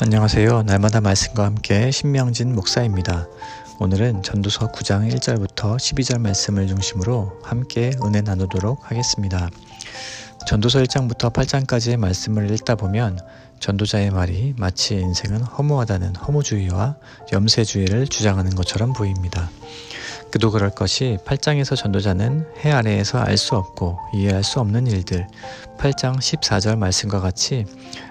안녕하세요. 날마다 말씀과 함께 신명진 목사입니다. 오늘은 전도서 9장 1절부터 12절 말씀을 중심으로 함께 은혜 나누도록 하겠습니다. 전도서 1장부터 8장까지의 말씀을 읽다 보면 전도자의 말이 마치 인생은 허무하다는 허무주의와 염세주의를 주장하는 것처럼 보입니다. 그도 그럴 것이 8장에서 전도자는 해 아래에서 알 수 없고 이해할 수 없는 일들, 8장 14절 말씀과 같이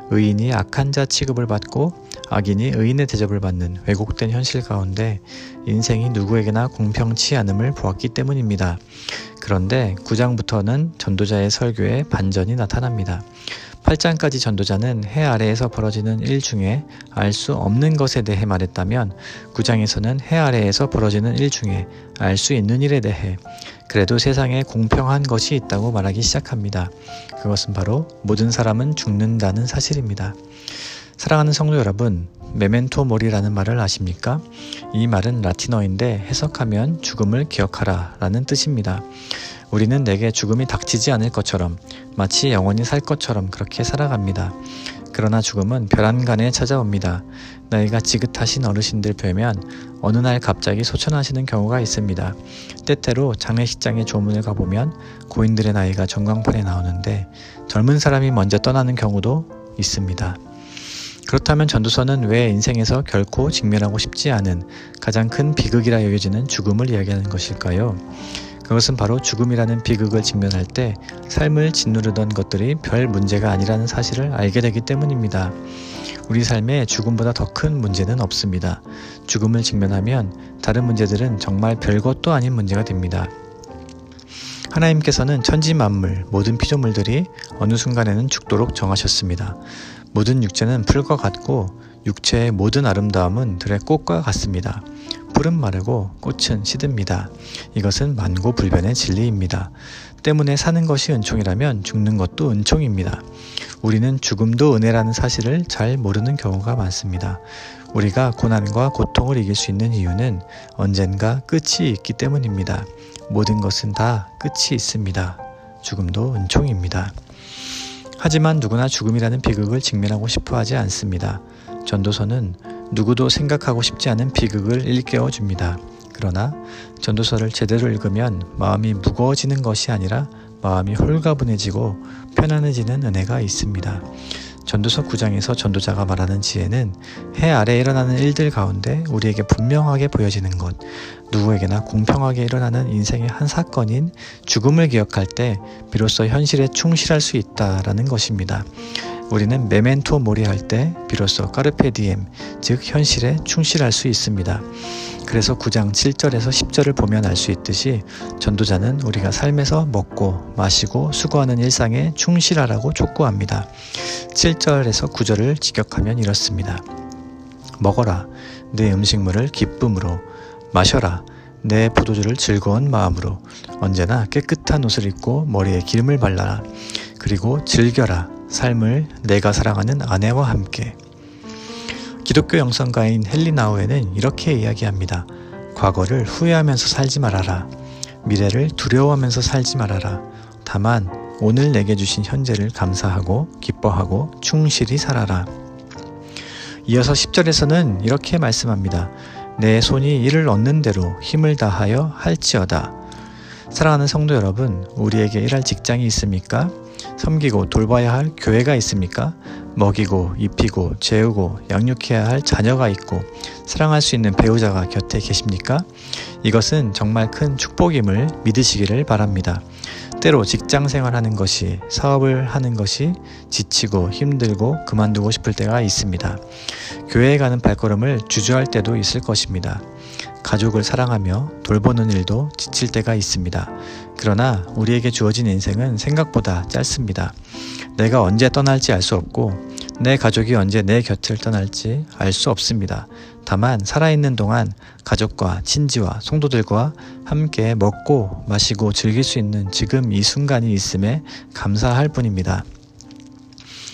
의인이 악한 자 취급을 받고 악인이 의인의 대접을 받는 왜곡된 현실 가운데 인생이 누구에게나 공평치 않음을 보았기 때문입니다. 그런데 9장부터는 전도자의 설교에 반전이 나타납니다. 8장까지 전도자는 해 아래에서 벌어지는 일 중에 알 수 없는 것에 대해 말했다면 9장에서는 해 아래에서 벌어지는 일 중에 알 수 있는 일에 대해 그래도 세상에 공평한 것이 있다고 말하기 시작합니다. 그것은 바로 모든 사람은 죽는다는 사실입니다. 사랑하는 성도 여러분, 메멘토 모리라는 말을 아십니까? 이 말은 라틴어인데 해석하면 죽음을 기억하라 라는 뜻입니다. 우리는 내게 죽음이 닥치지 않을 것처럼 마치 영원히 살 것처럼 그렇게 살아갑니다. 그러나 죽음은 별안간에 찾아옵니다. 나이가 지긋하신 어르신들 뵈면 어느 날 갑자기 소천하시는 경우가 있습니다. 때때로 장례식장에 조문을 가보면 고인들의 나이가 전광판에 나오는데 젊은 사람이 먼저 떠나는 경우도 있습니다. 그렇다면 전도서는 왜 인생에서 결코 직면하고 싶지 않은 가장 큰 비극이라 여겨지는 죽음을 이야기하는 것일까요? 그것은 바로 죽음이라는 비극을 직면할 때 삶을 짓누르던 것들이 별 문제가 아니라는 사실을 알게 되기 때문입니다. 우리 삶에 죽음보다 더 큰 문제는 없습니다. 죽음을 직면하면 다른 문제들은 정말 별것도 아닌 문제가 됩니다. 하나님께서는 천지 만물, 모든 피조물들이 어느 순간에는 죽도록 정하셨습니다. 모든 육체는 풀과 같고 육체의 모든 아름다움은 들의 꽃과 같습니다. 풀은 마르고 꽃은 시듭니다. 이것은 만고불변의 진리입니다. 때문에 사는 것이 은총이라면 죽는 것도 은총입니다. 우리는 죽음도 은혜라는 사실을 잘 모르는 경우가 많습니다. 우리가 고난과 고통을 이길 수 있는 이유는 언젠가 끝이 있기 때문입니다. 모든 것은 다 끝이 있습니다. 죽음도 은총입니다. 하지만 누구나 죽음이라는 비극을 직면하고 싶어 하지 않습니다. 전도서는 누구도 생각하고 싶지 않은 비극을 일깨워 줍니다. 그러나 전도서를 제대로 읽으면 마음이 무거워지는 것이 아니라 마음이 홀가분해지고 편안해지는 은혜가 있습니다. 전도서 9장에서 전도자가 말하는 지혜는 해 아래 일어나는 일들 가운데 우리에게 분명하게 보여지는 것, 누구에게나 공평하게 일어나는 인생의 한 사건인 죽음을 기억할 때 비로소 현실에 충실할 수 있다라는 것입니다. 우리는 메멘토 모리 할 때 비로소 까르페 디엠, 즉 현실에 충실할 수 있습니다. 그래서 9장 7절에서 10절을 보면 알 수 있듯이 전도자는 우리가 삶에서 먹고 마시고 수고하는 일상에 충실하라고 촉구합니다. 7절에서 9절을 직역하면 이렇습니다. 먹어라. 내 음식물을 기쁨으로 마셔라. 내 포도주를 즐거운 마음으로 언제나 깨끗한 옷을 입고 머리에 기름을 발라라. 그리고 즐겨라. 삶을 내가 사랑하는 아내와 함께. 기독교 영성가인 헬리나우에는 이렇게 이야기합니다. 과거를 후회하면서 살지 말아라. 미래를 두려워하면서 살지 말아라. 다만 오늘 내게 주신 현재를 감사하고 기뻐하고 충실히 살아라. 이어서 10절에서는 이렇게 말씀합니다. 내 손이 이를 얻는 대로 힘을 다하여 할지어다. 사랑하는 성도 여러분, 우리에게 일할 직장이 있습니까? 섬기고 돌봐야 할 교회가 있습니까? 먹이고 입히고 재우고 양육해야 할 자녀가 있고 사랑할 수 있는 배우자가 곁에 계십니까? 이것은 정말 큰 축복임을 믿으시기를 바랍니다. 때로 직장 생활하는 것이 사업을 하는 것이 지치고 힘들고 그만두고 싶을 때가 있습니다. 교회에 가는 발걸음을 주저할 때도 있을 것입니다. 가족을 사랑하며 돌보는 일도 지칠 때가 있습니다. 그러나 우리에게 주어진 인생은 생각보다 짧습니다. 내가 언제 떠날지 알 수 없고 내 가족이 언제 내 곁을 떠날지 알 수 없습니다. 다만 살아있는 동안 가족과 친지와 성도들과 함께 먹고 마시고 즐길 수 있는 지금 이 순간이 있음에 감사할 뿐입니다.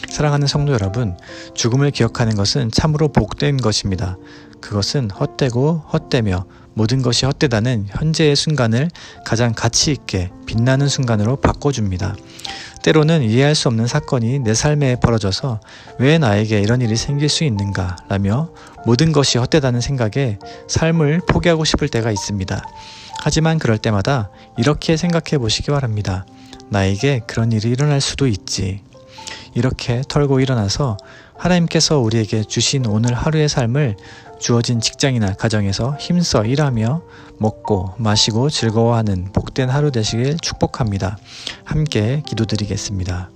사랑하는 성도 여러분, 죽음을 기억하는 것은 참으로 복된 것입니다. 그것은 헛되고 헛되며 모든 것이 헛되다는 현재의 순간을 가장 가치 있게 빛나는 순간으로 바꿔줍니다. 때로는 이해할 수 없는 사건이 내 삶에 벌어져서 왜 나에게 이런 일이 생길 수 있는가 라며 모든 것이 헛되다는 생각에 삶을 포기하고 싶을 때가 있습니다. 하지만 그럴 때마다 이렇게 생각해 보시기 바랍니다. 나에게 그런 일이 일어날 수도 있지. 이렇게 털고 일어나서 하나님께서 우리에게 주신 오늘 하루의 삶을 주어진 직장이나 가정에서 힘써 일하며 먹고 마시고 즐거워하는 복된 하루 되시길 축복합니다. 함께 기도드리겠습니다.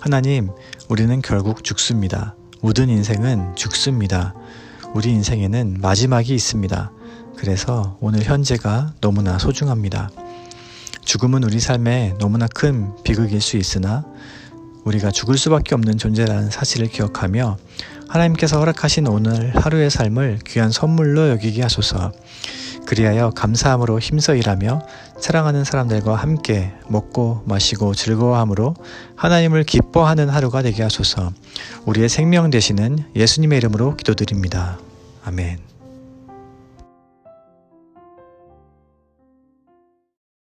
하나님, 우리는 결국 죽습니다. 모든 인생은 죽습니다. 우리 인생에는 마지막이 있습니다. 그래서 오늘 현재가 너무나 소중합니다. 죽음은 우리 삶에 너무나 큰 비극일 수 있으나 우리가 죽을 수밖에 없는 존재라는 사실을 기억하며 하나님께서 허락하신 오늘 하루의 삶을 귀한 선물로 여기게 하소서. 그리하여 감사함으로 힘써 일하며 사랑하는 사람들과 함께 먹고 마시고 즐거워함으로 하나님을 기뻐하는 하루가 되게 하소서. 우리의 생명 되시는 예수님의 이름으로 기도드립니다. 아멘.